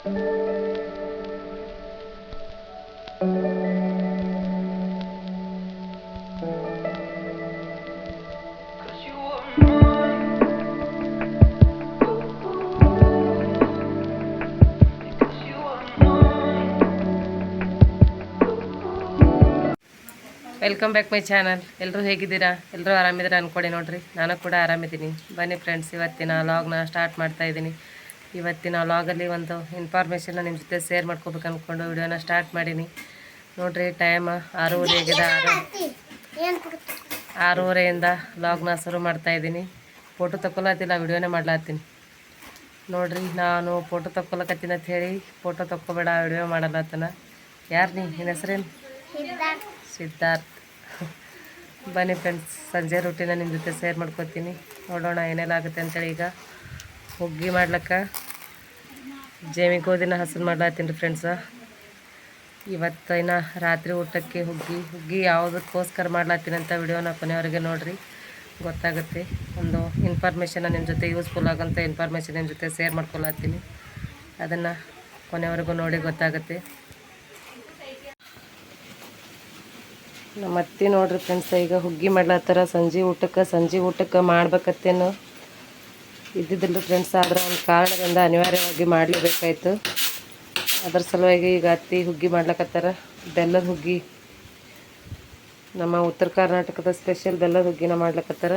Welcome back my channel ಎಲ್ಲರೂ ಹೇಗಿದ್ದೀರಾ? ಎಲ್ಲರೂ ಆರಾಮಿದ್ದೀರಾ ಅಂದ್ಕೊಡಿ ನೋಡ್ರಿ. ನಾನು ಕೂಡ ಆರಾಮಿದ್ದೀನಿ. ಬನ್ನಿ ಫ್ರೆಂಡ್ಸ್ ಇವತ್ತಿನ ಲಾಗ್ನ ಸ್ಟಾರ್ಟ್ ಮಾಡ್ತಾ ಇದ್ದೀನಿ. ಇವತ್ತಿನ ವ್ಲಾಗಲ್ಲಿ ಒಂದು ಇನ್ಫಾರ್ಮೇಷನ್ನ ನಿಮ್ಮ ಜೊತೆ ಶೇರ್ ಮಾಡ್ಕೋಬೇಕು ಅಂದ್ಕೊಂಡು ವಿಡಿಯೋನ ಸ್ಟಾರ್ಟ್ ಮಾಡೀನಿ. ನೋಡಿರಿ ಟೈಮ್ ಆರೂವರೆ ಆಗಿದೆ. ಆರು ಆರೂವರೆಯಿಂದ ವ್ಲಾಗ್ನ ಶುರು ಮಾಡ್ತಾಯಿದ್ದೀನಿ ಫೋಟೋ ತಗೊಳತ್ತಿಲ್ಲ ವಿಡಿಯೋನೇ ಮಾಡ್ಲಾತ್ತೀನಿ. ನೋಡಿರಿ, ನಾನು ಫೋಟೋ ತಕ್ಕೊಳಕತ್ತೀನಿ ಅಂತ ಹೇಳಿ ಫೋಟೋ ತಕ್ಕೊಬೇಡ, ವಿಡಿಯೋ ಮಾಡಲತ್ತನ ಯಾರು ನೀ? ನಿನ್ನ ಹೆಸರೇನು? ಸಿದ್ಧಾರ್ಥ್. ಬನ್ನಿ ಫ್ರೆಂಡ್ಸ್ ಸಂಜೆ ರೊಟ್ಟಿನ ನಿಮ್ಮ ಜೊತೆ ಶೇರ್ ಮಾಡ್ಕೊತೀನಿ. ನೋಡೋಣ ಏನೆಲ್ಲ ಆಗುತ್ತೆ ಅಂತೇಳಿ ಈಗ. ಹುಗ್ಗಿ ಮಾಡ್ಲಕ್ಕ. ಜೇಮಿ ಗೋಧಿನ ಹಸನ್ ಮಾಡ್ಲಾತೀನಿ ರೀ ಫ್ರೆಂಡ್ಸ ಇವತ್ತಿನ ರಾತ್ರಿ ಊಟಕ್ಕೆ ಹುಗ್ಗಿ ಹುಗ್ಗಿ ಯಾವುದಕ್ಕೋಸ್ಕರ ಮಾಡ್ಲಾತೀನಿ ಅಂತ ವಿಡಿಯೋನ ಕೊನೆಯವರೆಗೆ ನೋಡಿರಿ. ಗೊತ್ತಾಗುತ್ತೆ. ಒಂದು ಇನ್ಫಾರ್ಮೇಷನ್ನ ನಿಮ್ಮ ಜೊತೆ ಯೂಸ್ಫುಲ್ ಆಗೋಂಥ ಇನ್ಫಾರ್ಮೇಷನ್ ನಿಮ್ಮ ಜೊತೆ ಶೇರ್ ಮಾಡ್ಕೊಳತ್ತೀನಿ. ಅದನ್ನು ಕೊನೆವರೆಗೂ ನೋಡಿ ಗೊತ್ತಾಗುತ್ತೆ. ನಮ್ಮ ಅತ್ತೆ ನೋಡ್ರಿ ಫ್ರೆಂಡ್ಸ್ ಈಗ ಹುಗ್ಗಿ ಮಾಡ್ಲಾತ್ತಾರ. ಸಂಜೆ ಊಟಕ್ಕೆ ಸಂಜೆ ಊಟಕ್ಕೆ ಮಾಡ್ಬೇಕತ್ತೇನು? ಇದ್ದಿದ್ದಿಲ್ಲ ಫ್ರೆಂಡ್ಸ್ ಆದ್ರೆ ಒಂದು ಕಾರಣದಿಂದ ಅನಿವಾರ್ಯವಾಗಿ ಮಾಡಲೇಬೇಕಾಯಿತು. ಅದ್ರ ಸಲುವಾಗಿ ಈಗ ಹತ್ತಿ ಹುಗ್ಗಿ ಮಾಡ್ಲಕತ್ತಾರ. ಬೆಲ್ಲದ ಹುಗ್ಗಿ, ನಮ್ಮ ಉತ್ತರ ಕರ್ನಾಟಕದ ಸ್ಪೆಷಲ್ ಬೆಲ್ಲದ ಹುಗ್ಗಿನ ಮಾಡ್ಲಕತ್ತಾರ.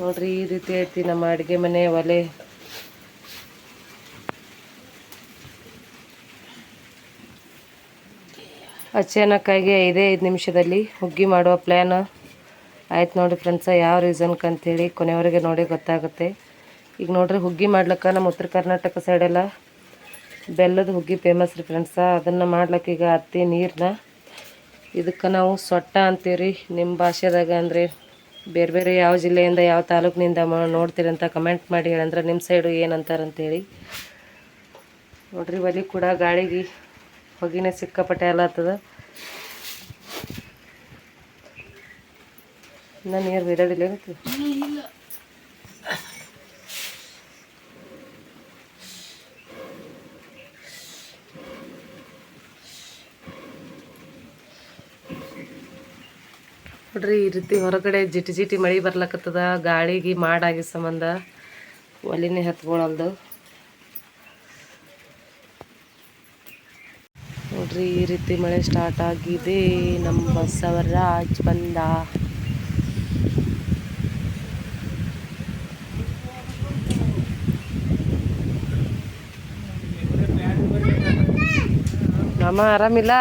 ನೋಡ್ರಿ ಈ ರೀತಿ ಐತಿ ನಮ್ಮ ಅಡುಗೆ ಮನೆ ಒಲೆ. ಅಚಾನಕ್ಕಾಗಿ ಐದೇ ಐದು ನಿಮಿಷದಲ್ಲಿ ಹುಗ್ಗಿ ಮಾಡುವ ಪ್ಲ್ಯಾನ್ ಆಯ್ತು ನೋಡಿ ಫ್ರೆಂಡ್ಸ ಯಾವ ರೀಸನ್ಗೆ ಅಂತೇಳಿ ಕೊನೆಯವರೆಗೆ ನೋಡಿ ಗೊತ್ತಾಗುತ್ತೆ. ಈಗ ನೋಡ್ರಿ ಹುಗ್ಗಿ ಮಾಡ್ಲಿಕ್ಕೆ ನಮ್ಮ ಉತ್ತರ ಕರ್ನಾಟಕ ಸೈಡೆಲ್ಲ ಬೆಲ್ಲದ ಹುಗ್ಗಿ ಫೇಮಸ್ ರೀ ಫ್ರೆಂಡ್ಸ ಅದನ್ನು ಮಾಡ್ಲಿಕ್ಕೆ ಈಗ ಹತ್ತಿ ನೀರನ್ನ ಇದಕ್ಕೆ ನಾವು ಸೊಟ್ಟ ಅಂತೀವಿ ನಿಮ್ಮ ಭಾಷೆದಾಗ ಅಂದರೆ ಬೇರೆ ಬೇರೆ ಯಾವ ಜಿಲ್ಲೆಯಿಂದ ಯಾವ ತಾಲೂಕಿನಿಂದ ನೋಡ್ತೀರಿ ಅಂತ ಕಮೆಂಟ್ ಮಾಡಿ ಹೇಳಂದ್ರೆ ನಿಮ್ಮ ಸೈಡು ಏನಂತಾರಂತೇಳಿ. ನೋಡ್ರಿ ಒಲಿ ಕೂಡ ಗಾಳಿಗೆ ಹೊಗಿನೇ ಸಿಕ್ಕಾಪಟ್ಟೆ ಎಲ್ಲ ಆಗ್ತದ. ಇನ್ನ ನೀರು ಬಿಡೋದಿಲ್ಲ ನೋಡ್ರಿ ಈ ರೀತಿ ಹೊರಗಡೆ ಜಿಟಿ ಜಿಟಿ ಮಳೆ ಬರ್ಲಕತ್ತದ, ಗಾಳಿಗೆ ಮಾಡಾಗಿ ಸಂಬಂಧ ಒಲಿನೇ ಹತ್ಕೊಳಲ್ದು. ನೋಡ್ರಿ ಈ ರೀತಿ ಮಳೆ ಸ್ಟಾರ್ಟ್ ಆಗಿದೆ, ನಮ್ಮ ಬಸವರಾಜ್ ಬಂದ. ನಮ್ಮ ಆರಾಮಿಲ್ಲ?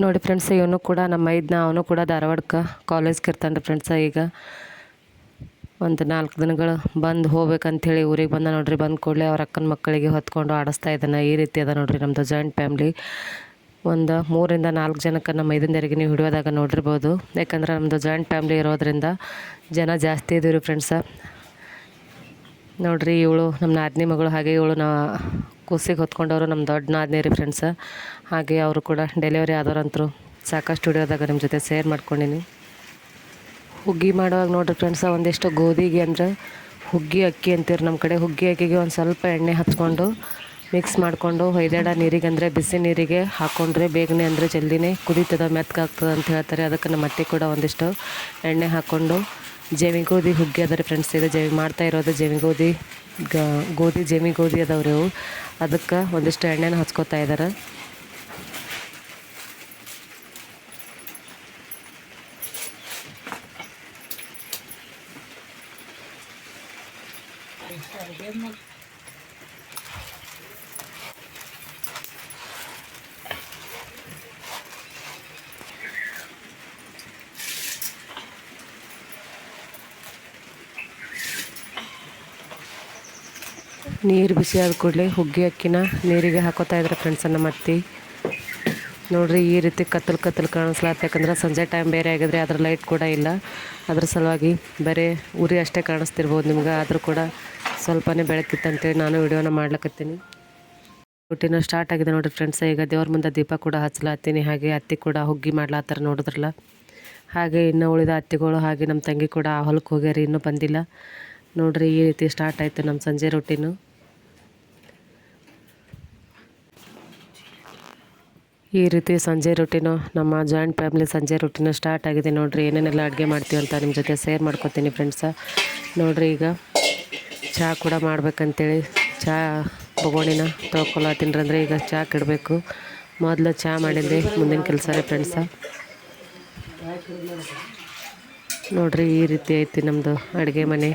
ನೋಡಿ ಫ್ರೆಂಡ್ಸ್ ಇವನು ಕೂಡ ನಮ್ಮ ಐದನ ಅವನು ಕೂಡ ಧಾರವಾಡಕ್ಕೆ ಕಾಲೇಜ್ಗೆ ಇರ್ತಾನೆ ರೀ ಫ್ರೆಂಡ್ಸ ಈಗ ಒಂದು ನಾಲ್ಕು ದಿನಗಳು ಬಂದು ಹೋಗ್ಬೇಕಂಥೇಳಿ ಊರಿಗೆ ಬಂದ ನೋಡ್ರಿ, ಬಂದ ಕೂಡಲೇ ಅವ್ರ ಅಕ್ಕನ ಮಕ್ಕಳಿಗೆ ಹೊತ್ಕೊಂಡು ಆಡಿಸ್ತಾ ಇದ್ದಾನೆ, ಈ ರೀತಿ ಅದ ನೋಡ್ರಿ ನಮ್ಮದು ಜಾಯಿಂಟ್ ಫ್ಯಾಮ್ಲಿ ಒಂದು ಮೂರಿಂದ ನಾಲ್ಕು ಜನಕ್ಕೆ ನಮ್ಮ ಐದನೇರಿಗೆ ನೀವು ಹಿಡಿಯೋದಾಗ ನೋಡಿರ್ಬೋದು. ಯಾಕಂದ್ರೆ ನಮ್ಮದು ಜಾಯಿಂಟ್ ಫ್ಯಾಮ್ಲಿ ಇರೋದ್ರಿಂದ ಜನ ಜಾಸ್ತಿ ಇದೀವಿ ರೀ ಫ್ರೆಂಡ್ಸ ನೋಡ್ರಿ ಇವಳು, ನಮ್ಮ ನಾದಿನಿ ಮಗಳು ಹಾಗೆ ಇವಳು ನಾ ಕೂಸಿಗೆ ಹೊತ್ಕೊಂಡವರು ನಮ್ಮ ದೊಡ್ಡ ನಾದಿನಿ ರೀ ಫ್ರೆಂಡ್ಸ ಹಾಗೆ ಅವರು ಕೂಡ ಡೆಲಿವರಿ ಆದವ್ರಂತರು ಸಾಕಷ್ಟು ಸ್ಟುಡಿಯೋದಾಗ ನಿಮ್ಮ ಜೊತೆ ಶೇರ್ ಮಾಡ್ಕೊಂಡಿನಿ. ಹುಗ್ಗಿ ಮಾಡುವಾಗ ನೋಡ್ರಿ ಫ್ರೆಂಡ್ಸ ಒಂದಿಷ್ಟು ಗೋಧಿಗೆ ಅಂದ್ರೆ ಹುಗ್ಗಿ ಅಕ್ಕಿ ಅಂತೀರಿ ನಮ್ಮ ಕಡೆ. ಹುಗ್ಗಿ ಅಕ್ಕಿಗೆ ಒಂದು ಸ್ವಲ್ಪ ಎಣ್ಣೆ ಹಚ್ಕೊಂಡು ಮಿಕ್ಸ್ ಮಾಡಿಕೊಂಡು ಹೊಯ್ದಾಡ ನೀರಿಗೆ ಅಂದರೆ ಬಿಸಿ ನೀರಿಗೆ ಹಾಕ್ಕೊಂಡ್ರೆ ಬೇಗನೆ ಅಂದರೆ ಜಲ್ದಿನೇ ಕುದೀತದ ಮೆತ್ತಗಾಗ್ತದೆ ಅಂತ ಹೇಳ್ತಾರೆ. ಅದಕ್ಕೆ ನಮ್ಮ ಅತ್ತೆ ಕೂಡ ಒಂದಿಷ್ಟು ಎಣ್ಣೆ ಹಾಕ್ಕೊಂಡು ಜೇವಿ ಗೋಧಿ ಹುಗ್ಗಿ ಅದ ಫ್ರೆಂಡ್ಸ್ ಈಗ ಜೇವಿ ಮಾಡ್ತಾ ಇರೋದು ಜೇವಿ ಗೋಧಿ ಗ ಗೋಧಿ ಜೇವಿ ಗೋಧಿ ಅದಾವ್ರಿ ಅವು. ಅದಕ್ಕೆ ಒಂದಿಷ್ಟು ಎಣ್ಣೆನ ಹಚ್ಕೋತಾ ಇದ್ದಾರೆ ನೀರು ಬಿಸಿ ಆದ ಕೂಡಲೇ ಹುಗ್ಗಿ ಅಕ್ಕಿನ ನೀರಿಗೆ ಹಾಕೋತಾ ಇದ್ರೆ ಫ್ರೆಂಡ್ಸ್ ನಮ್ಮ ಅತ್ತಿ ನೋಡ್ರಿ, ಈ ರೀತಿ ಕತ್ತಲು ಕತ್ತಲು ಕಾಣಿಸ್ಲಾತ್ ಯಾಕಂದ್ರೆ ಸಂಜೆ ಟೈಮ್ ಬೇರೆ ಆಗಿದ್ರೆ ಅದ್ರ ಲೈಟ್ ಕೂಡ ಇಲ್ಲ. ಅದ್ರ ಸಲುವಾಗಿ ಬರೀ ಉರಿ ಅಷ್ಟೇ ಕಾಣಿಸ್ತಿರ್ಬೋದು ನಿಮ್ಗೆ. ಆದರೂ ಕೂಡ ಸ್ವಲ್ಪನೇ ಬೆಳಕಿತ್ತಂತೇಳಿ ನಾನು ವಿಡಿಯೋನ ಮಾಡ್ಲಕತ್ತೀನಿ. ಊಟಿನ ಸ್ಟಾರ್ಟ್ ಆಗಿದೆ ನೋಡಿರಿ ಫ್ರೆಂಡ್ಸ್ ಈಗ ದೇವ್ರ ಮುಂದೆ ದೀಪ ಕೂಡ ಹಚ್ಲಾತ್ತೀನಿ. ಹಾಗೆ ಅತ್ತಿ ಕೂಡ ಹುಗ್ಗಿ ಮಾಡ್ಲಾತ್ತಾರ ನೋಡಿದ್ರಲ್ಲ. ಹಾಗೆ ಇನ್ನು ಉಳಿದ ಅತ್ತಿಗಳು ಹಾಗೆ ನಮ್ಮ ತಂಗಿ ಕೂಡ ಹೊಲಕ್ಕೆ ಹೋಗ್ಯಾರಿ, ಇನ್ನೂ ಬಂದಿಲ್ಲ. ನೋಡ್ರಿ, ಈ ರೀತಿ ಸ್ಟಾರ್ಟ್ ಆಯಿತು ನಮ್ಮ ಸಂಜೆ ರೊಟ್ಟಿನು ಈ ರೀತಿ ಸಂಜೆ ರೊಟ್ಟಿನು ನಮ್ಮ ಜಾಯಿಂಟ್ ಫ್ಯಾಮಿಲಿ ಸಂಜೆ ರೊಟ್ಟಿನ ಸ್ಟಾರ್ಟ್ ಆಗಿದೆ ನೋಡಿರಿ. ಏನೇನೆಲ್ಲ ಅಡುಗೆ ಮಾಡ್ತೀವಿ ಅಂತ ನಿಮ್ಮ ಜೊತೆ ಶೇರ್ ಮಾಡ್ಕೊತೀನಿ ಫ್ರೆಂಡ್ಸ ನೋಡ್ರಿ ಈಗ ಚಹಾ ಕೂಡ ಮಾಡ್ಬೇಕಂತೇಳಿ. ಚಹಾ ಬೊಗೋಣಿನ ತೊಳ್ಕೊಳತ್ತೀನಿ ಅಂದ್ರೆ ಈಗ ಚಹಾ ಕಿಡಬೇಕು. ಮೊದಲು ಚಹಾ ಮಾಡಿದ್ದೆ ಮುಂದಿನ ಕೆಲಸ ರೀ ಫ್ರೆಂಡ್ಸ ನೋಡಿರಿ ಈ ರೀತಿ ಐತಿ ನಮ್ಮದು ಅಡುಗೆ ಮನೆ.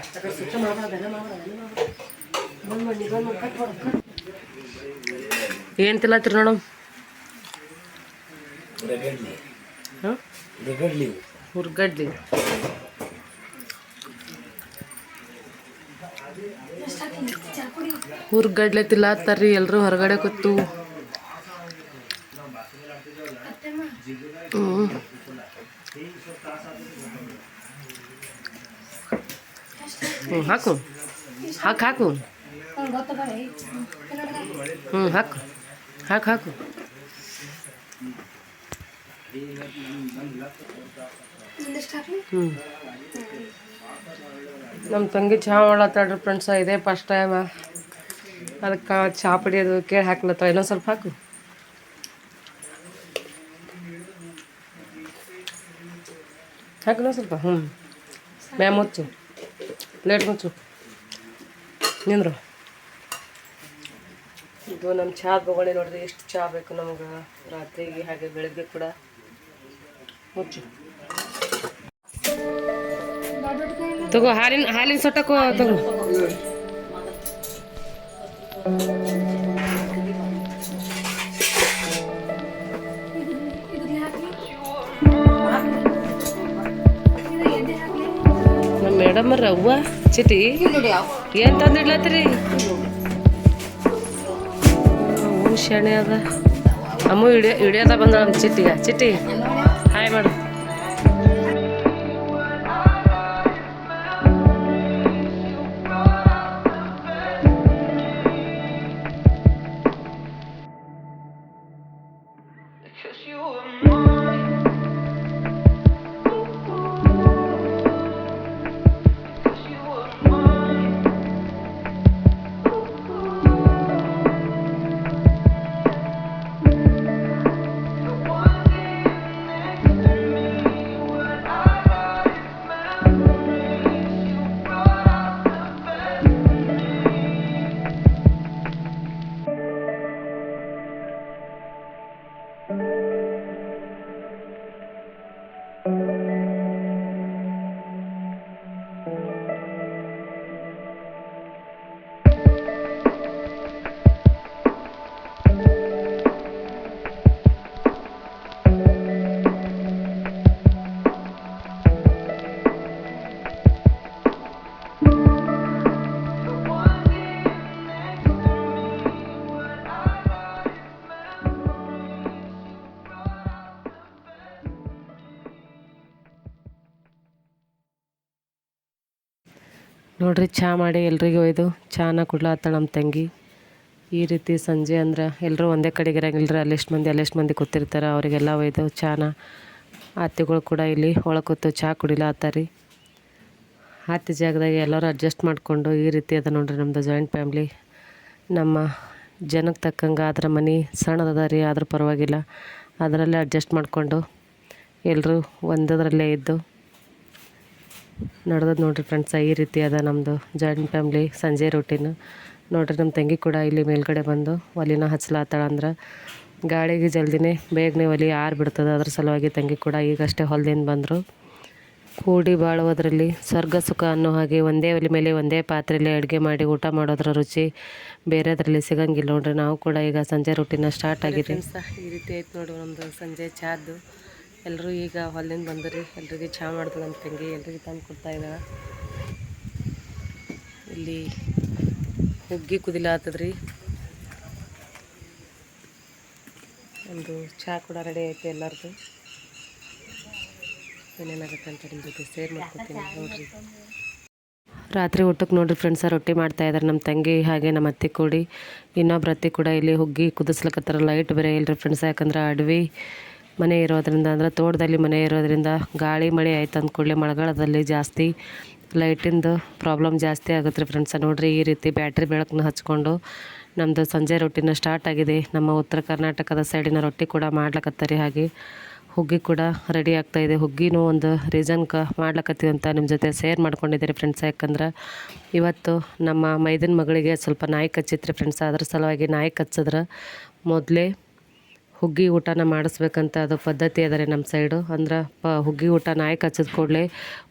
ಏನು ತಿಲ್ಲತ್ತೀರಿ ನೋಡು? ಹಾಂ? ರಗಡ್ಲಿ ಹುರ್ಗಡ್ಲಿ. ಹುರ್ಗಡ್ಲೆ ತಿಲ್ಲತ್ತಾರ್ರಿ ಎಲ್ಲರೂ ಹೊರಗಡೆ ಕೂತು. ಹ್ಞೂ ಹಾಕು. ಹಾಕು ಹಾಕು. ಹ್ಞೂ ಹಾಕು. ಹಾಕು ಹಾಕು. ಹ್ಞೂ ನಮ್ಮ ತಂಗಿ ಚಹಾ ಮಾಡತ್ತಾಳ್ರಿ ಫ್ರೆಂಡ್ಸ ಇದೇ ಫಸ್ಟ್ ಟೈಮ ಅದಕ್ಕೆ ಚಹಾ ಪುಡಿ ಅದು ಕೇಳಿ ಹಾಕ್ಲತ್ತ ಇನ್ನೊಂದು ಸ್ವಲ್ಪ ಹಾಕು. ಹಾಕಿಲ್ಲ ಸ್ವಲ್ಪ ಹ್ಞೂ ಮ್ಯಾಮ್ ಮುಚ್ಚು. ಪ್ಲೇಟ್ ಮುಚ್ಚು. ನಿಂದ್ರು. ಇದು ನಮ್ಮ ಚಹಾ ತಗೊಳ್ಳಿ ನೋಡ್ರಿ, ಎಷ್ಟು ಚಹಾ ಬೇಕು ನಮ್ಗೆ. ರಾತ್ರಿಗೆ ಹಾಗೆ ಬೆಳಗ್ಗೆ ಕೂಡ. ತಗೋ, ಹಾಲಿನ ಹಾಲಿನ ಸೊಟ್ಟಕ್ಕೋ ತಗೋ. ಮೇಡಮ್ ಅವ್ವ ಚಿಟಿ, ಏನ್ ತಂದಿಡ್ಲತ್ರಿ ಹ್ಞೂ ಶಣೆ ಅದ. ಅಮ್ಮ ಇಡಿಯ ಇಡಿಯೋದ ಬಂದ ನಮ್ಮ ಚಿಟ್ಟಿಗ. ಚಿಟ್ಟಿ. ให้มัน ನೋಡ್ರಿ ಚಹಾ ಮಾಡಿ ಎಲ್ರಿಗೂ ಒಯ್ದು. ಚಹಾನ ಕುಡ್ಲಾತ್ತ ನಮ್ಮ ತಂಗಿ. ಈ ರೀತಿ ಸಂಜೆ ಅಂದ್ರೆ ಎಲ್ಲರೂ ಒಂದೇ ಕಡೆಗೆ ಇರಂಗಿಲ್ಲ ರೀ ಅಲ್ಲೆಷ್ಟು ಮಂದಿ ಅಲ್ಲೆಷ್ಟು ಮಂದಿ ಕೂತಿರ್ತಾರೆ. ಅವರಿಗೆಲ್ಲ ಒಯ್ದು ಚಹಾನ ಆತಿಗಳು ಕೂಡ ಇಲ್ಲಿ ಒಳಗೆ ಕೂತು ಚಹಾ ಕುಡಿಲಾತ್ತಾರಿ ಹತ್ತಿ ಜಾಗದಾಗ ಎಲ್ಲರೂ ಅಡ್ಜಸ್ಟ್ ಮಾಡಿಕೊಂಡು ಈ ರೀತಿ ಅದ ನೋಡ್ರಿ ನಮ್ಮದು ಜಾಯಿಂಟ್ ಫ್ಯಾಮ್ಲಿ ನಮ್ಮ ಜನಕ್ಕೆ ತಕ್ಕಂಗೆ ಅದರ ಮನೆ ಸಣ್ಣದ ರೀ, ಆದರೂ ಪರವಾಗಿಲ್ಲ. ಅದರಲ್ಲೇ ಅಡ್ಜಸ್ಟ್ ಮಾಡಿಕೊಂಡು ಎಲ್ಲರೂ ಒಂದದರಲ್ಲೇ ಇದ್ದು. ನಡೆದದ್ದು ನೋಡ್ರಿ ಫ್ರೆಂಡ್ಸ್ ಈ ರೀತಿ ಅದ ನಮ್ಮದು ಜಾಯಿಂಟ್ ಫ್ಯಾಮ್ಲಿ ಸಂಜೆ ರೊಟೀನ್ ನೋಡ್ರಿ ನಮ್ಮ ತಂಗಿ ಕೂಡ ಇಲ್ಲಿ ಮೇಲ್ಗಡೆ ಬಂದು ಒಲಿನ ಹಚ್ಲಾತ್ತಾಳ ಅಂದ್ರೆ ಗಾಳಿಗೆ ಜಲ್ದಿನೇ ಬೇಗನೆ ಒಲಿ ಆರು ಬಿಡ್ತದೆ. ಅದ್ರ ಸಲುವಾಗಿ ತಂಗಿ ಕೂಡ ಈಗಷ್ಟೇ ಹೊಲ್ದಿಂದ ಬಂದರು. ಕೂಡಿ ಬಾಳುವುದರಲ್ಲಿ ಸ್ವರ್ಗ ಸುಖ ಅನ್ನೋ ಹಾಗೆ ಒಂದೇ ಒಲೆ ಮೇಲೆ ಒಂದೇ ಪಾತ್ರೆಯಲ್ಲಿ ಅಡುಗೆ ಮಾಡಿ ಊಟ ಮಾಡೋದ್ರ ರುಚಿ ಬೇರೆದ್ರಲ್ಲಿ ಸಿಗಂಗಿಲ್ಲ ನೋಡ್ರಿ. ನಾವು ಕೂಡ ಈಗ ಸಂಜೆ ರೊಟ್ಟಿನ ಸ್ಟಾರ್ಟ್ ಆಗಿದೆ ಈ ರೀತಿ ಆಯ್ತು ನೋಡಿ ನಮ್ಮದು ಸಂಜೆ ಚಾದ್ದು. ಎಲ್ಲರೂ ಈಗ ಹೊಲದಿಂದ ಬಂದ್ರಿ, ಎಲ್ರಿಗೆ ಚಹಾ ಮಾಡ್ದು ನಮ್ಮ ತಂಗಿ ಎಲ್ರಿಗೆ ತಂದು ಕೊಡ್ತಾ ಇದ್ದಾಳೆ ಇಲ್ಲಿ ಹುಗ್ಗಿ ಕುದಿಲಾತದ್ರಿ ಒಂದು ಚಹಾ ಕೂಡ ರೆಡಿ ಐತೆ ಎಲ್ಲರದು. ಏನೇನಾಗುತ್ತೆ ಅಂತ ನಿಮ್ಮ ಜೊತೆ ಶೇರ್ ಮಾಡ್ಕೊತೀನಿ ನೋಡ್ರಿ. ರಾತ್ರಿ ಊಟಕ್ಕೆ ನೋಡ್ರಿ ಫ್ರೆಂಡ್ಸ ರೊಟ್ಟಿ ಮಾಡ್ತಾ ಇದ್ದಾರೆ ನಮ್ಮ ತಂಗಿ ಹಾಗೆ ನಮ್ಮ ಅತ್ತೆ ಕೂಡಿ. ಇನ್ನೊಬ್ಬರ ಅತ್ತೆ ಕೂಡ ಇಲ್ಲಿ ಹುಗ್ಗಿ ಕುದಿಸ್ಲಿಕ್ಕತ್ತಾರ ಲೈಟ್ ಬೇರೆ ಇಲ್ಲರಿ ಫ್ರೆಂಡ್ಸ್ ಯಾಕಂದ್ರೆ ಅಡವಿ. ಮನೆ ಇರೋದ್ರಿಂದ, ಅಂದರೆ ತೋಟದಲ್ಲಿ ಮನೆ ಇರೋದರಿಂದ ಗಾಳಿ ಮಳೆ ಆಯ್ತು ಅಂದ್ಕೂಡಲೇ ಮಳೆಗಾಲದಲ್ಲಿ ಜಾಸ್ತಿ ಲೈಟಿಂದು ಪ್ರಾಬ್ಲಮ್ ಜಾಸ್ತಿ ಆಗುತ್ತೆ ರೀ ಫ್ರೆಂಡ್ಸ. ನೋಡಿರಿ ಈ ರೀತಿ ಬ್ಯಾಟ್ರಿ ಬೆಳಕನ್ನ ಹಚ್ಕೊಂಡು ನಮ್ಮದು ಸಂಜೆ ರೊಟ್ಟಿನ ಸ್ಟಾರ್ಟ್ ಆಗಿದೆ. ನಮ್ಮ ಉತ್ತರ ಕರ್ನಾಟಕದ ಸೈಡಿನ ರೊಟ್ಟಿ ಕೂಡ ಮಾಡ್ಲಕತ್ತಾರೆ ಹಾಗೆ ಹುಗ್ಗಿ ಕೂಡ ರೆಡಿ ಆಗ್ತಾ ಇದೆ. ಹುಗ್ಗಿನೂ ಒಂದು ರೀಸನ್ಗೆ ಮಾಡ್ಲಕತ್ತೀವಿ ಅಂತ ನಿಮ್ಮ ಜೊತೆ ಶೇರ್ ಮಾಡ್ಕೊಂಡಿದ್ದೀರಿ ಫ್ರೆಂಡ್ಸ್. ಯಾಕಂದ್ರೆ ಇವತ್ತು ನಮ್ಮ ಮೈದನ ಮಗಳಿಗೆ ಸ್ವಲ್ಪ ನಾಯಿ ಕಚ್ಚಿತ್ರಿ ಫ್ರೆಂಡ್ಸ್. ಅದ್ರ ಸಲುವಾಗಿ ನಾಯಿ ಕಚ್ಚಿದ್ರೆ ಮೊದಲೇ ಹುಗ್ಗಿ ಊಟನ ಮಾಡಿಸ್ಬೇಕಂತ ಅದು ಪದ್ಧತಿ ಅದ ನಮ್ಮ ಸೈಡು ಅಂದ್ರೆ ಪ ಹುಗ್ಗಿ ಊಟ ನಾಯಿ ಹಚ್ಚಿದ ಕೂಡಲೇ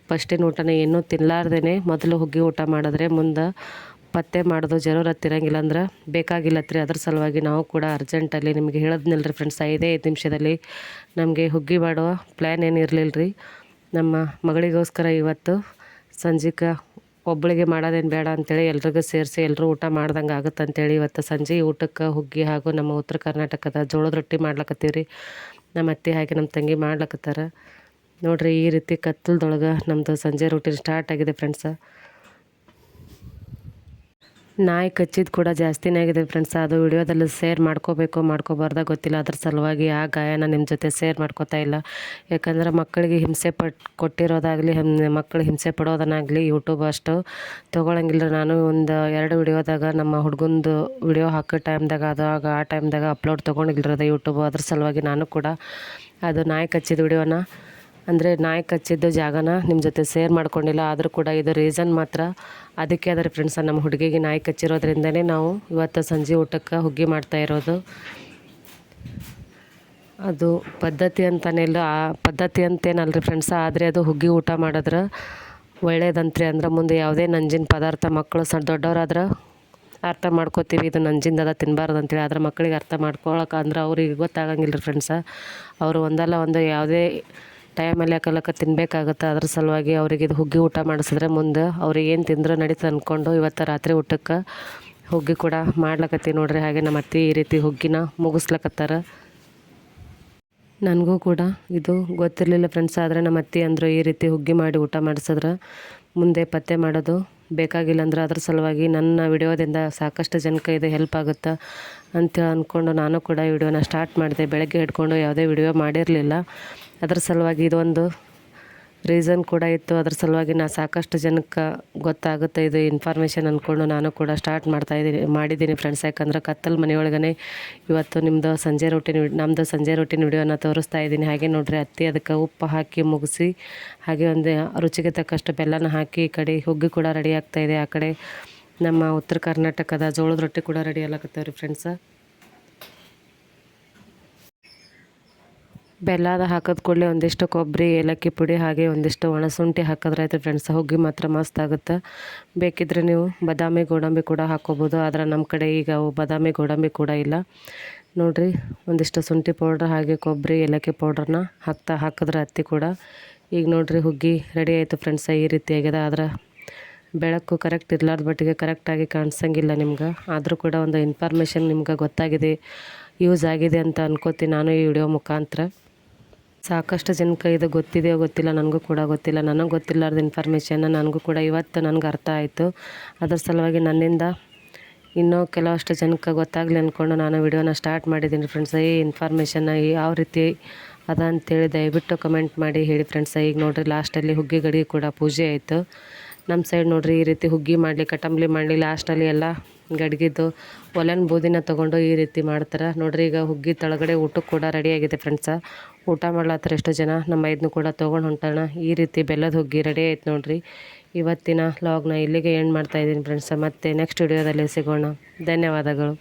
ಫಸ್ಟಿನ ಊಟನ ಏನೂ ತಿನ್ನಲಾರ್ದೇ ಮೊದಲು ಹುಗ್ಗಿ ಊಟ ಮಾಡಿದ್ರೆ ಮುಂದೆ ಪತ್ತೆ ಮಾಡೋದು ಜರೂರತ್ ಹತ್ತಿರಂಗಿಲ್ಲ ಅಂದ್ರೆ ಬೇಕಾಗಿಲ್ಲತ್ರಿ ಅದ್ರ ಸಲುವಾಗಿ ನಾವು ಕೂಡ ಅರ್ಜೆಂಟಲ್ಲಿ ನಿಮಗೆ ಹೇಳಿದ್ನಲ್ರಿ ಫ್ರೆಂಡ್ಸ್ ಐದೇ ಐದು ನಿಮಿಷದಲ್ಲಿ ನಮಗೆ ಹುಗ್ಗಿ ಮಾಡುವ ಪ್ಲ್ಯಾನ್ ಏನು ಇರಲಿಲ್ಲ ರೀ ನಮ್ಮ ಮಗಳಿಗೋಸ್ಕರ ಇವತ್ತು ಸಂಜಿಕ ಒಬ್ಬಳಿಗೆ ಮಾಡೋದೇನು ಬೇಡ ಅಂತೇಳಿ ಎಲ್ರಿಗೂ ಸೇರಿಸಿ ಎಲ್ಲರೂ ಊಟ ಮಾಡ್ದಂಗೆ ಆಗುತ್ತೆ ಅಂತೇಳಿ ಇವತ್ತು ಸಂಜೆ ಊಟಕ್ಕೆ ಹುಗ್ಗಿ ಹಾಗೂ ನಮ್ಮ ಉತ್ತರ ಕರ್ನಾಟಕದ ಜೋಳದ ರೊಟ್ಟಿ ಮಾಡ್ಲಕತ್ತೀವಿ ನಮ್ಮ ಅತ್ತೆ ಹಾಗೆ ನಮ್ಮ ತಂಗಿ ಮಾಡ್ಲಕತ್ತಾರ. ನೋಡಿರಿ ಈ ರೀತಿ ಕತ್ತಲದೊಳಗೆ ನಮ್ಮದು ಸಂಜೆ ರೂಟೀನ್ ಸ್ಟಾರ್ಟ್ ಆಗಿದೆ ಫ್ರೆಂಡ್ಸ ನಾಯಿ ಕಚ್ಚಿದ್ದು ಕೂಡ ಜಾಸ್ತಿನೇ ಆಗಿದೆ ಫ್ರೆಂಡ್ಸ್ ಅದು ವಿಡಿಯೋದಲ್ಲಿ ಶೇರ್ ಮಾಡ್ಕೋಬೇಕು ಮಾಡ್ಕೋಬಾರ್ದ ಗೊತ್ತಿಲ್ಲ. ಅದ್ರ ಸಲುವಾಗಿ ಆ ಗಾಯನ ನಿಮ್ಮ ಜೊತೆ ಶೇರ್ ಮಾಡ್ಕೋತಾ ಇಲ್ಲ. ಯಾಕಂದ್ರೆ ಮಕ್ಕಳಿಗೆ ಹಿಂಸೆ ಪಟ್ ಕೊಟ್ಟಿರೋದಾಗಲಿ ಮಕ್ಕಳು ಹಿಂಸೆ ಪಡೋದನ್ನಾಗಲಿ ಯೂಟ್ಯೂಬ್ ಅಷ್ಟು ತೊಗೊಳಂಗಿಲ್ಲ. ನಾನು ಒಂದು ಎರಡು ವಿಡಿಯೋದಾಗ ನಮ್ಮ ಹುಡುಗಂದು ವಿಡಿಯೋ ಹಾಕೋ ಟೈಮ್ದಾಗ ಅದು ಆಗ ಆ ಟೈಮ್ದಾಗ ಅಪ್ಲೋಡ್ ತೊಗೊಂಡಿಲ್ರದ ಯೂಟ್ಯೂಬ್ ಅದ್ರ ಸಲುವಾಗಿ ನಾನು ಕೂಡ ಅದು ನಾಯಿ ಕಚ್ಚಿದ ವಿಡಿಯೋನ ಅಂದರೆ ನಾಯಿ ಕಚ್ಚಿದ್ದು ಜಾಗನ ನಿಮ್ಮ ಜೊತೆ ಸೇರ್ ಮಾಡ್ಕೊಂಡಿಲ್ಲ, ಆದರೂ ಕೂಡ ಇದು ರೀಸನ್ ಮಾತ್ರ. ಅದಕ್ಕೆ ಅದರ ಫ್ರೆಂಡ್ಸ ನಮ್ಮ ಹುಡುಗಿಗೆ ನಾಯಿ ಕಚ್ಚಿರೋದ್ರಿಂದನೇ ನಾವು ಇವತ್ತು ಸಂಜೆ ಊಟಕ್ಕೆ ಹುಗ್ಗಿ ಮಾಡ್ತಾ ಇರೋದು. ಅದು ಪದ್ಧತಿ ಅಂತಲೇ ಇಲ್ಲ, ಆ ಪದ್ಧತಿ ಅಂತೇನಲ್ರಿ ಫ್ರೆಂಡ್ಸ ಆದರೆ ಅದು ಹುಗ್ಗಿ ಊಟ ಮಾಡಿದ್ರೆ ಒಳ್ಳೇದಂತ್ರಿ. ಅಂದ್ರೆ ಮುಂದೆ ಯಾವುದೇ ನಂಜಿನ ಪದಾರ್ಥ ಮಕ್ಕಳು ಸಣ್ಣ ದೊಡ್ಡವರಾದ್ರೆ ಅರ್ಥ ಮಾಡ್ಕೋತೀವಿ, ಇದು ನಂಜಿಂದ ಅದ ತಿನ್ನಬಾರ್ದು ಅಂತೇಳಿ ಆದ್ರೆ ಮಕ್ಕಳಿಗೆ ಅರ್ಥ ಮಾಡ್ಕೊಳಕ್ಕೆ ಅಂದ್ರೆ ಅವ್ರಿಗೆ ಗೊತ್ತಾಗಂಗಿಲ್ಲ ರೀ ಫ್ರೆಂಡ್ಸ ಅವರು ಒಂದಲ್ಲ ಒಂದು ಯಾವುದೇ ಟೈಮಲ್ಲಿ ಯಾಕಲಕ್ಕ ತಿನ್ನಬೇಕಾಗುತ್ತೆ ಅದ್ರ ಸಲುವಾಗಿ ಅವ್ರಿಗೆ ಇದು ಹುಗ್ಗಿ ಊಟ ಮಾಡಿಸಿದ್ರೆ ಮುಂದೆ ಅವ್ರಿಗೆ ಏನು ತಿಂದ್ರೆ ನಡೀತು ಅಂದ್ಕೊಂಡು ಇವತ್ತು ರಾತ್ರಿ ಊಟಕ್ಕೆ ಹುಗ್ಗಿ ಕೂಡ ಮಾಡ್ಲಕತ್ತಿ ನೋಡ್ರಿ. ಹಾಗೆ ನಮ್ಮ ಅತ್ತೆ ಈ ರೀತಿ ಹುಗ್ಗಿನ ಮುಗಿಸ್ಲಕತ್ತಾರ. ನನಗೂ ಕೂಡ ಇದು ಗೊತ್ತಿರಲಿಲ್ಲ ಫ್ರೆಂಡ್ಸ್ ಆದರೆ ನಮ್ಮ ಅತ್ತೆ ಅಂದರು ಈ ರೀತಿ ಹುಗ್ಗಿ ಮಾಡಿ ಊಟ ಮಾಡಿಸಿದ್ರೆ ಮುಂದೆ ಪತ್ತೆ ಮಾಡೋದು ಬೇಕಾಗಿಲ್ಲ ಅಂದ್ರೆ. ಅದ್ರ ಸಲುವಾಗಿ ನನ್ನ ವಿಡಿಯೋದಿಂದ ಸಾಕಷ್ಟು ಜನಕ್ಕೆ ಇದು ಹೆಲ್ಪ್ ಆಗುತ್ತೆ? ಅಂತ ಅಂದ್ಕೊಂಡು ನಾನು ಕೂಡ ವಿಡಿಯೋನ ಸ್ಟಾರ್ಟ್ ಮಾಡಿದೆ. ಬೆಳಗ್ಗೆ ಹಿಡ್ಕೊಂಡು ಯಾವುದೇ ವಿಡಿಯೋ ಮಾಡಿರಲಿಲ್ಲ. ಅದ್ರ ಸಲುವಾಗಿ ಇದೊಂದು ರೀಸನ್ ಕೂಡ ಇತ್ತು. ಅದ್ರ ಸಲುವಾಗಿ ನಾ ಸಾಕಷ್ಟು ಜನಕ್ಕೆ ಗೊತ್ತಾಗುತ್ತೆ. ಇದು ಇನ್ಫಾರ್ಮೇಷನ್ ಅಂದ್ಕೊಂಡು ನಾನು ಕೂಡ ಸ್ಟಾರ್ಟ್ ಮಾಡ್ತಾ ಇದ್ದೀನಿ, ಮಾಡಿದ್ದೀನಿ ಫ್ರೆಂಡ್ಸ್. ಯಾಕಂದ್ರೆ ಕತ್ತಲು ಮನೆಯೊಳಗನೆ ಇವತ್ತು ನಿಮ್ಮದು ಸಂಜೆ ರೊಟ್ಟಿನ ನಮ್ಮದು ಸಂಜೆ ರೊಟ್ಟಿನ ವಿಡಿಯೋನ ತೋರಿಸ್ತಾ ಇದ್ದೀನಿ. ಹಾಗೆ ನೋಡಿರಿ ಅತ್ತಿ ಅದಕ್ಕೆ ಉಪ್ಪು ಹಾಕಿ ಮುಗಿಸಿ, ಹಾಗೆ ಒಂದು ರುಚಿಗೆ ತಕ್ಕಷ್ಟು ಬೆಲ್ಲನ ಹಾಕಿ ಈ ಕಡೆ ಹುಗ್ಗಿ ಕೂಡ ರೆಡಿ ಆಗ್ತಾಯಿದೆ ಆ ಕಡೆ ನಮ್ಮ ಉತ್ತರ ಕರ್ನಾಟಕದ ಜೋಳದ ರೊಟ್ಟಿ ಕೂಡ ರೆಡಿ ಆಗ್ಲಕತ್ತವ್ರಿ ಫ್ರೆಂಡ್ಸ ಬೆಲ್ಲದ ಹಾಕಿದ ಕೂಡಲೇ ಒಂದಿಷ್ಟು ಕೊಬ್ಬರಿ ಏಲಕ್ಕಿ ಪುಡಿ ಹಾಗೆ ಒಂದಿಷ್ಟು ಒಣಶುಂಠಿ ಹಾಕಿದ್ರೆ ಆಯಿತು ಫ್ರೆಂಡ್ಸ್ ಹುಗ್ಗಿ ಮಾತ್ರ ಮಸ್ತ್ ಆಗುತ್ತೆ. ಬೇಕಿದ್ರೆ ನೀವು ಬಾದಾಮಿ, ಗೋಡಂಬಿ ಕೂಡ ಹಾಕ್ಕೋಬೋದು. ಆದರೆ ನಮ್ಮ ಕಡೆ ಈಗ ಅವು ಬಾದಾಮಿ, ಗೋಡಂಬಿ ಕೂಡ ಇಲ್ಲ. ನೋಡಿರಿ, ಒಂದಿಷ್ಟು ಶುಂಠಿ ಪೌಡ್ರ್ ಹಾಗೆ ಕೊಬ್ಬರಿ ಏಲಕ್ಕಿ ಪೌಡ್ರನ್ನ ಹಾಕ್ತಾ ಹಾಕಿದ್ರೆ ಹತ್ತಿ ಕೂಡ. ಈಗ ನೋಡಿರಿ ಹುಗ್ಗಿ ರೆಡಿ ಆಯಿತು ಫ್ರೆಂಡ್ಸ ಈ ರೀತಿ ಆಗಿದೆ. ಆದ್ರೆ ಬೆಳಕು ಕರೆಕ್ಟ್ ಇರಲಾರ್ದ ಬಟ್ಟಿಗೆ ಕರೆಕ್ಟಾಗಿ ಕಾಣಿಸಂಗಿಲ್ಲ ನಿಮ್ಗೆ. ಆದರೂ ಕೂಡ ಒಂದು ಇನ್ಫಾರ್ಮೇಷನ್ ನಿಮ್ಗೆ ಗೊತ್ತಾಗಿದೆ ಯೂಸ್ ಆಗಿದೆ ಅಂತ ಅನ್ಕೋತೀನಿ ನಾನು ಈ ವಿಡಿಯೋ ಮುಖಾಂತರ. ಸಾಕಷ್ಟು ಜನಕ್ಕೆ ಇದು ಗೊತ್ತಿದೆಯೋ ಗೊತ್ತಿಲ್ಲ, ನನಗೂ ಕೂಡ ಗೊತ್ತಿಲ್ಲ. ನನಗೆ ಗೊತ್ತಿಲ್ಲಾರ್ದ ಇನ್ಫಾರ್ಮೇಷನ್ ನನಗೂ ಕೂಡ ಇವತ್ತು ನನಗೆ ಅರ್ಥ ಆಯಿತು. ಅದ್ರ ಸಲುವಾಗಿ ನನ್ನಿಂದ ಇನ್ನೂ ಕೆಲವಷ್ಟು ಜನಕ್ಕೆ ಗೊತ್ತಾಗಲಿ ಅಂದ್ಕೊಂಡು ನಾನು ವಿಡಿಯೋನ ಸ್ಟಾರ್ಟ್ ಮಾಡಿದ್ದೀನಿ ಫ್ರೆಂಡ್ಸ್ ಈ ಇನ್ಫಾರ್ಮೇಷನ್ನ ಯಾವ ರೀತಿ ಅದ ಅಂತೇಳಿ ದಯವಿಟ್ಟು ಕಮೆಂಟ್ ಮಾಡಿ, ಹೇಳಿ ಫ್ರೆಂಡ್ಸ್ ಈಗ ನೋಡಿರಿ ಲಾಸ್ಟಲ್ಲಿ ಹುಗ್ಗಿ ಗಡಿ ಕೂಡ ಪೂಜೆ ಆಯಿತು. ನಮ್ಮ ಸೈಡ್ ನೋಡಿರಿ ಈ ರೀತಿ ಹುಗ್ಗಿ ಮಾಡಲಿ, ಕಟಂಬ್ಲಿ ಮಾಡಲಿ ಲಾಸ್ಟಲ್ಲಿ ಎಲ್ಲ ಗಡ್ಗಿದ್ದು ಒಲೆನ ಬೂದಿನ ತೊಗೊಂಡು ಈ ರೀತಿ ಮಾಡ್ತಾರೆ. ನೋಡ್ರಿ ಈಗ ಹುಗ್ಗಿ ತಳಗಡೆ ಊಟಕ್ಕೆ ಕೂಡ ರೆಡಿಯಾಗಿದೆ ಫ್ರೆಂಡ್ಸ ಊಟ ಮಾಡ್ಲತ್ತರ ಎಷ್ಟು ಜನ, ನಮ್ಮ ಐದನ್ನು ಕೂಡ ತೊಗೊಂಡು ಹೊಂಟೋಣ ಈ ರೀತಿ ಬೆಲ್ಲದ ಹುಗ್ಗಿ ರೆಡಿ ಆಯ್ತು ನೋಡ್ರಿ. ಇವತ್ತಿನ ಲಾಗ್ನ ಇಲ್ಲಿಗೆ ಎಂಡ್ ಮಾಡ್ತಾಯಿದ್ದೀನಿ ಫ್ರೆಂಡ್ಸ ಮತ್ತೆ ನೆಕ್ಸ್ಟ್ ವಿಡಿಯೋದಲ್ಲಿ ಸಿಗೋಣ. ಧನ್ಯವಾದಗಳು.